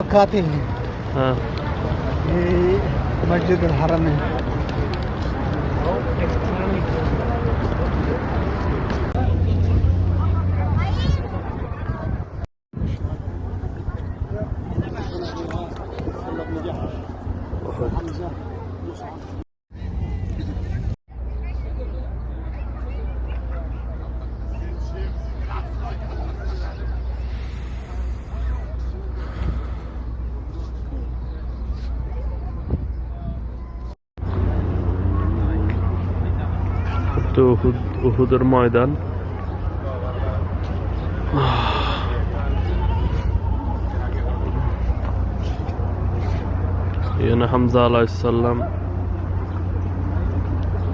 खाते हैं। हाँ। ये मस्जिद हरम है। উহুদ, উহুদের ময়দান। এখানে হামজা আলাইসাল্লাম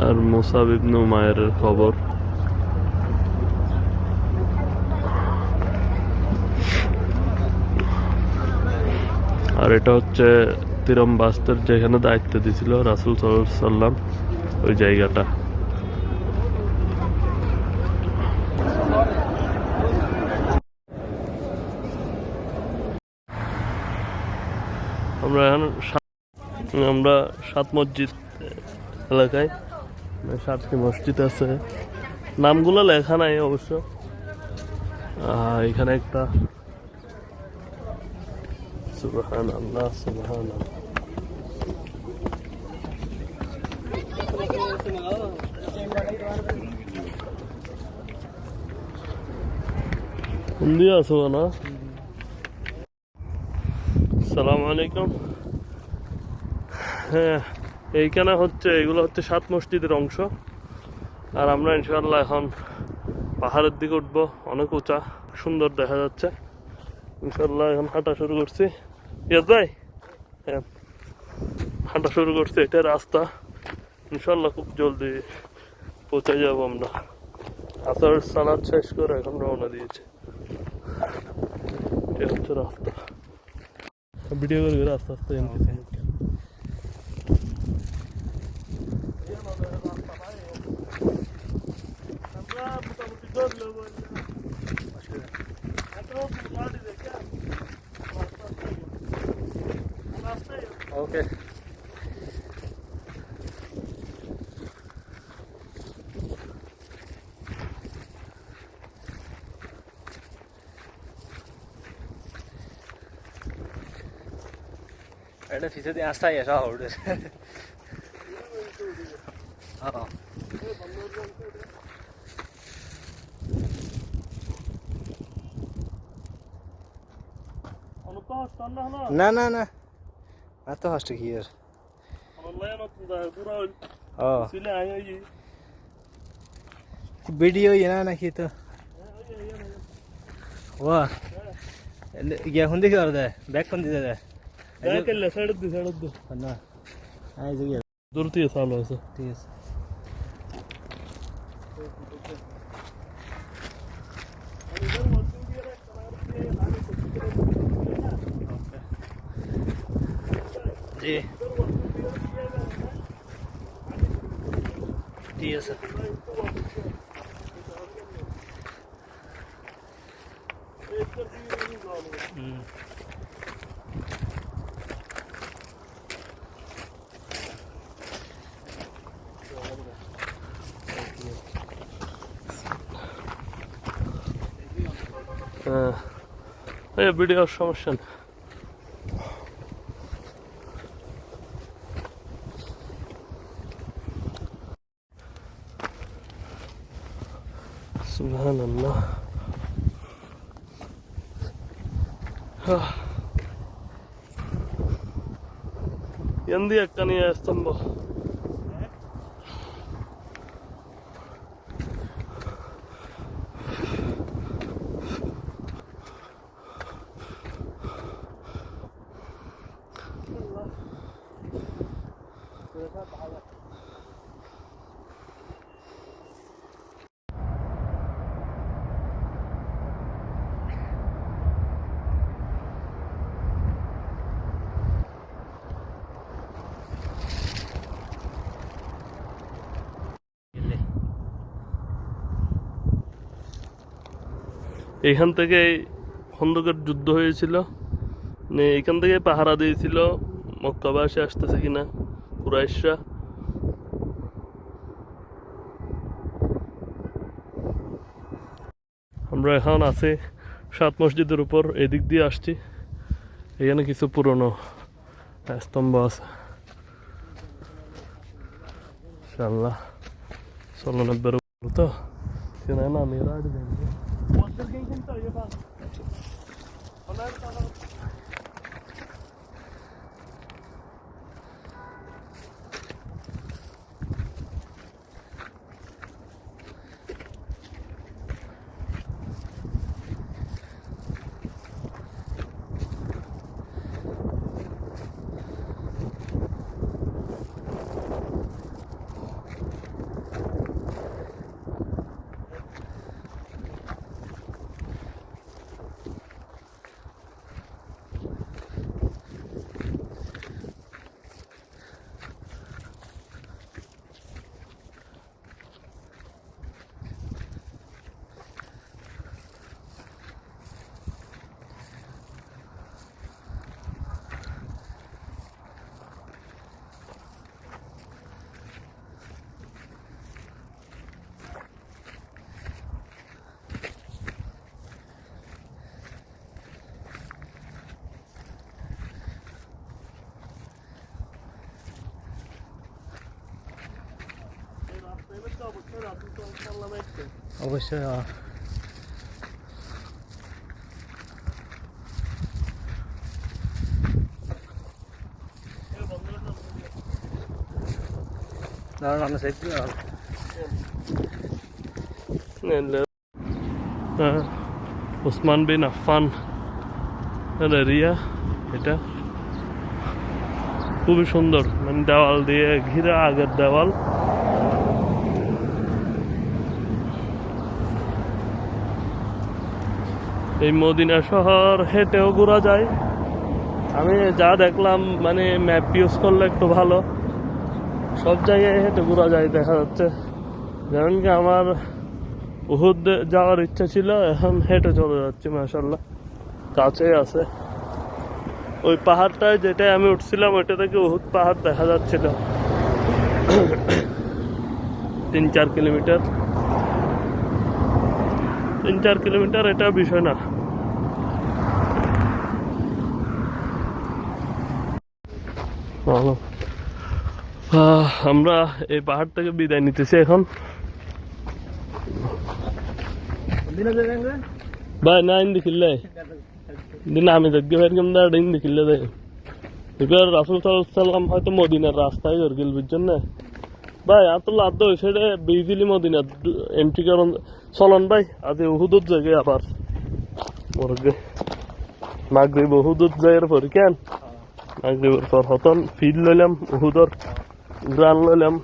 আর মুসাব ইবনু মায়ের খবর আর এটা হচ্ছে তীরমবাস্তের যেখানে দায়িত্ব দিছিল রাসুল সাল্লাম ওই জায়গাটা। আমরা এখন আমরা সাত মসজিদ এলাকায় মানে সাতটি মসজিদ আছে। নামগুলো লেখা নাই অবশ্য। এখানে একটা সুবহান আল্লাহ হিন্দি আছো না? সালাম আলাইকুম। হ্যাঁ এইখানে হচ্ছে, এগুলো হচ্ছে সাত মসজিদের অংশ। আর আমরা ইনশাল্লাহ এখন পাহাড়ের দিকে উঠবো, অনেক উঁচা, সুন্দর দেখা যাচ্ছে। ইনশাল্লাহ এখন হাঁটা শুরু করছি। ইয়াদ ভাই? হ্যাঁ হাঁটা শুরু করছি, এটা রাস্তা। ইনশাল্লাহ খুব জলদি পৌঁছে যাব আমরা। আসার সালাদ শেষ করে এখন রওনা দিয়েছি। এটা হচ্ছে রাস্তা। ভিডিও করে করে আস্তে এটা পিছে দিয়ে আসতাই আসা হবে হ্যাঁ না না না। এত হাসতে কি আর? ভিডিও না নাকি তো। वा গিয়া খুন দেখি আর দে ব্যাগ খুন দিতে দে না আই যে গিয়া দূর থেকে চালু আছে ঠিক আছে জি ঠিক আছে হুম হ্যাঁ এ ভিডিওর সমস্যা না سبحان الله எந்திய கனிய ஸ்தம்பம் এইখান থেকে খন্দকের যুদ্ধ হয়েছিল। এখান থেকে পাহারা দিয়েছিল, মক্কাবাসী আসতেছে কিনা, কুরাইশরা। আমরা এখন আছি সাত মসজিদের উপর, এদিক দিয়ে আসছি। এখানে কিছু পুরনো স্তম্ভ আছে। ইনশাল্লাহ ষোলো নব্বের উপর তো। এখানে না আমি রাড অবশ্যই আহ, দাঁড়ান আমরা সাইড দিয়ে দাঁড়ান। হ্যাঁ, ওসমান বিন আফফান এরিয়া এটা। খুবই সুন্দর মানে দেওয়াল দিয়ে ঘিরে আগের দেওয়াল। এই মদিনা শহর হেঁটেও ঘোরা যায়। আমি যা দেখলাম মানে ম্যাপ ইউজ করলে একটু ভালো। সব জায়গায় হেঁটে ঘোরা যায়, দেখা যাচ্ছে। যেমন কি আমার উহুদ যাওয়ার ইচ্ছা ছিল, এখন হেঁটে চলে যাচ্ছি মাসাল্লাহ কাছে আছে। ওই পাহাড়টায় যেটাই আমি উঠছিলাম, ওইটা থেকে উহুদ পাহাড় দেখা যাচ্ছিল। তিন চার কিলোমিটার। তিন চার কিলোমিটার এটা বিষয় না। আমরা এই পাহাড় থেকে বিদায় নিতেছি এখন। ভাই, না, ইন্দি খিল্লে। দিন আমি দেখতে পারি কেমন দাঁড়া ইন্দি খিল্লে দেয় এবার রাসুল সাল্লাম হয়তো মদিনার রাস্তায় গেল, বুঝছেন না? ভাই আতুল্লাহ আদ ওই সাইডে বিজিলি মদিনা এন্ট্রি করুন চলন ভাই, আজ উহুদুর জায়গায় আবার। মরগে। মাগরিব উহুদুর জায়গার পরে, কেন? হতন ফিল লইলাম, উহুদর গ্রান লইলাম।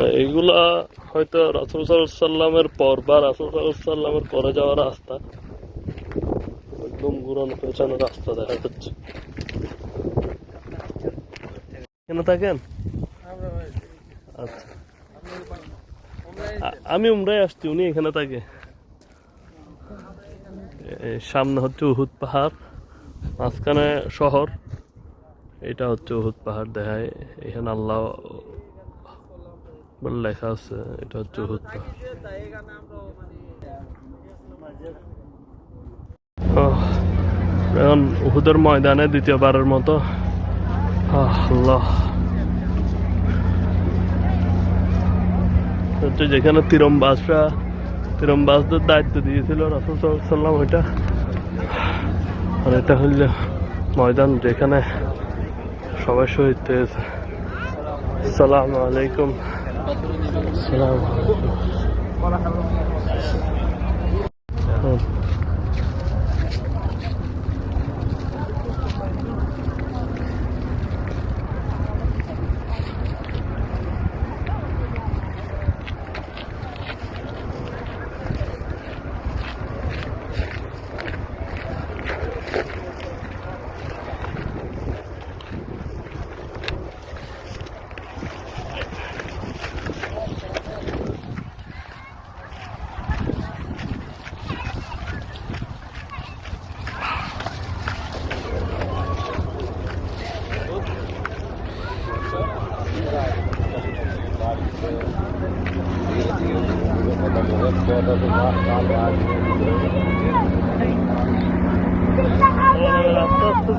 এইগুলা হয়তো রাসুল পর বা রাসুল পরে যাওয়ার রাস্তা। একদম ঘুরানো পেছানো রাস্তা দেখা যাচ্ছে। কেন থাকেন? আচ্ছা। আমি উমরাই আসছি, উনি এখানে থাকে। সামনে হচ্ছে উহুদ পাহাড়, মাঝখানে শহর। এটা হচ্ছে উহুদ পাহাড়, দেখায়। এখানে আল্লাহ লেখা আছে, এটা হচ্ছে উহুদ পাহাড়। এখন উহুদের ময়দানে দ্বিতীয়বারের মতো। আল্লাহ। হচ্ছে যেখানে তীরমবাসরা তীরমবাসদের দায়িত্ব দিয়েছিল রাসুল সাল্লাম ওইটা আর এটা হইল ময়দান যেখানে সবাই শহীদ হয়েছে। সালাম আলাইকুম। সালাম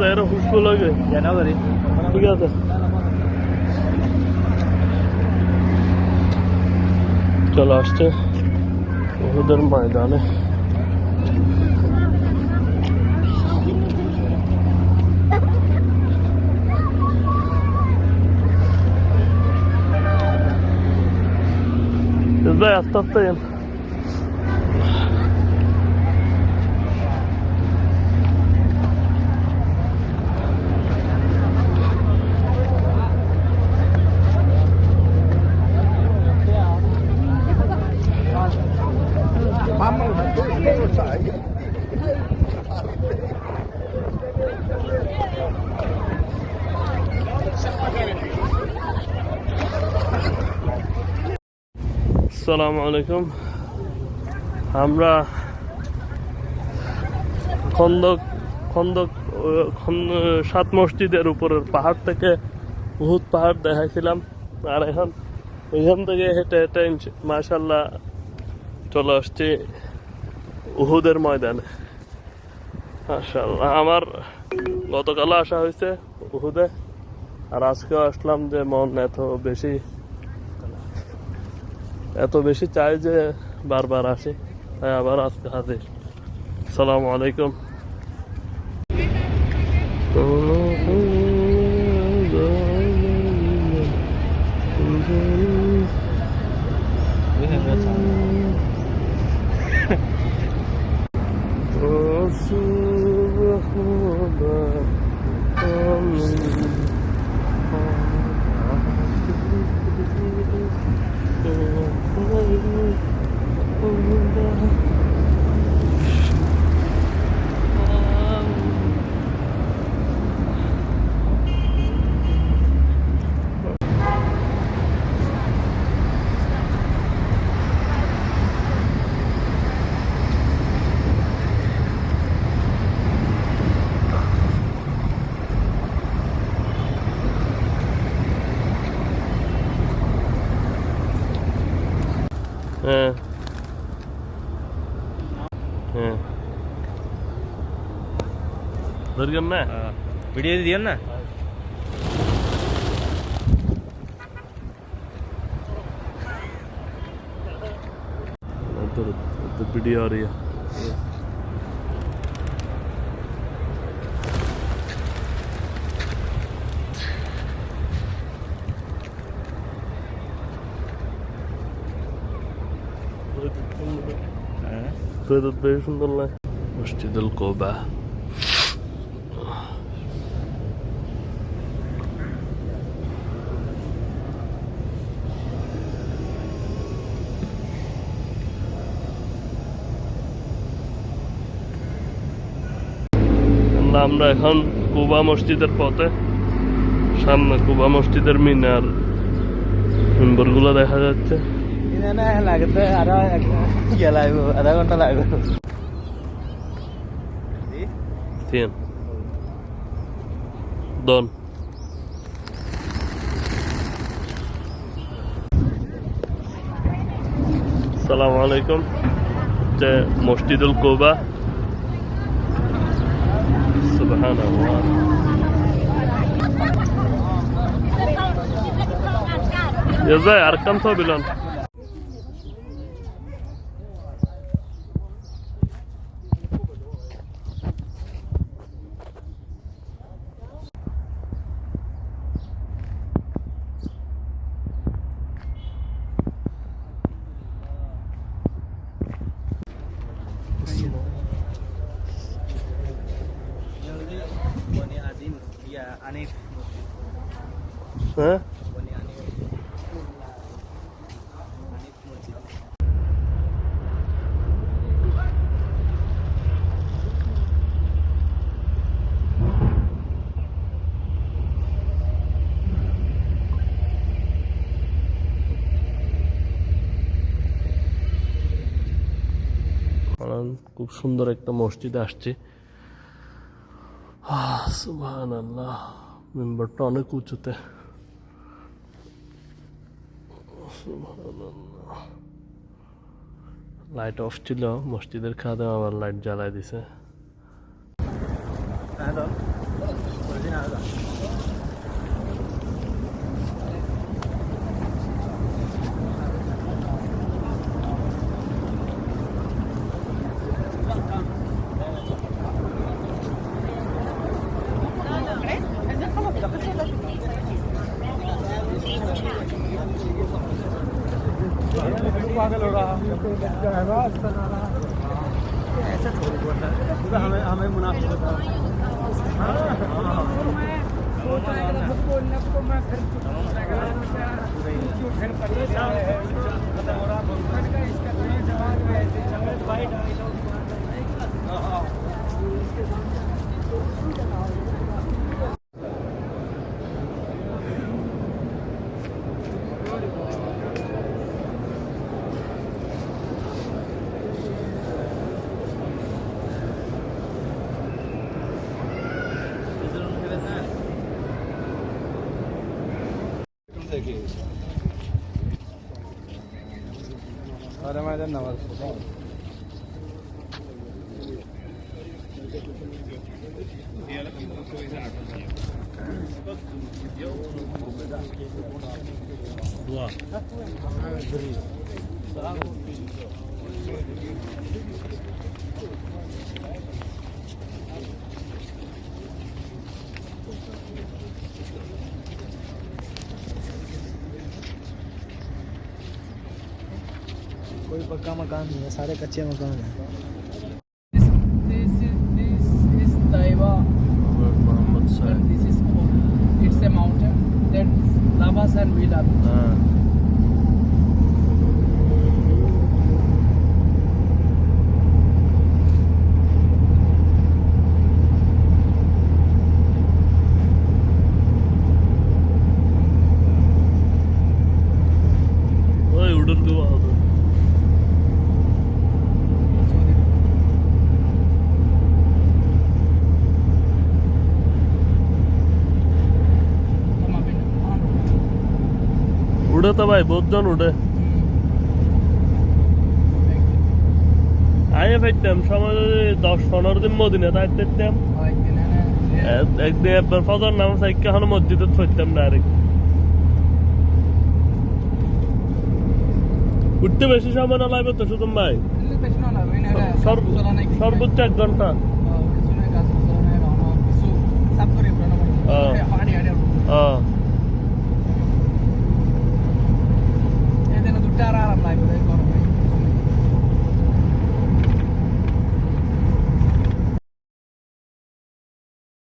আস্তে আস্তে যাই হুসকো লাগে জানুয়ারি ঠিক আছে চলে আসছে ওদের ময়দানে আসসালামু আলাইকুম। আমরা খন্দক খন্দক, খন্দ- সাত মসজিদের উপরের পাহাড় থেকে বহুত পাহাড় দেখাইছিলাম। আর এখন এখান থেকে হেঁটে হেঁটে মাশাল্লাহ চলে আসছি উহুদের ময়দানে। মাশাল্লাহ আমার গতকালও আসা হয়েছে উহুদে। আর আজকেও আসলাম যে মন এত বেশি এত বেশি চাই যে বারবার আসে তাই আবার আজকে হাজির। সালামু আলাইকুম। হ্যাঁ হ্যাঁ ধরবেন না ভিডিও দিও না उधर उधर वीडियो आ रही है তো বেশ সুন্দর লাগে মসজিদুল আমরা এখন কুবা মসজিদের পথে। সামনে কুবা মসজিদের মিনার মেম্বরগুলো দেখা যাচ্ছে। আরও ইয়ে লাগবে আধা ঘণ্টা লাগবে। তিন দন সালামু আলাইকুম। যে মসজিদুল কোবা Subhanallah. Yazay arkam tabi lan. হ্যাঁ? খুব সুন্দর একটা মসজিদে আসছি। সুবহান আল্লাহ মেম্বারটা অনেক উঁচুতে। লাইট অফ ছিল মসজিদের খাওয়া দাওয়া আবার লাইট জ্বালায় দিছে। Це на вас. Два. Три. पक्का मकान नहीं है सारे कच्चे मकान हैं তো ভাই বহুতজন উঠে। আইয়া ফেটতাম সময় যদি দশ পনেরো দিন মদিনা তাই ফেটতাম একদিন একবার ফজর নামাজ সাইকে এখন মসজিদে ফেটতাম ডাইরেক্ট উঠতে বেশি সময় না লাগবে তো সুতম ভাই? সর্বোচ্চ এক ঘণ্টা। হ্যাঁ library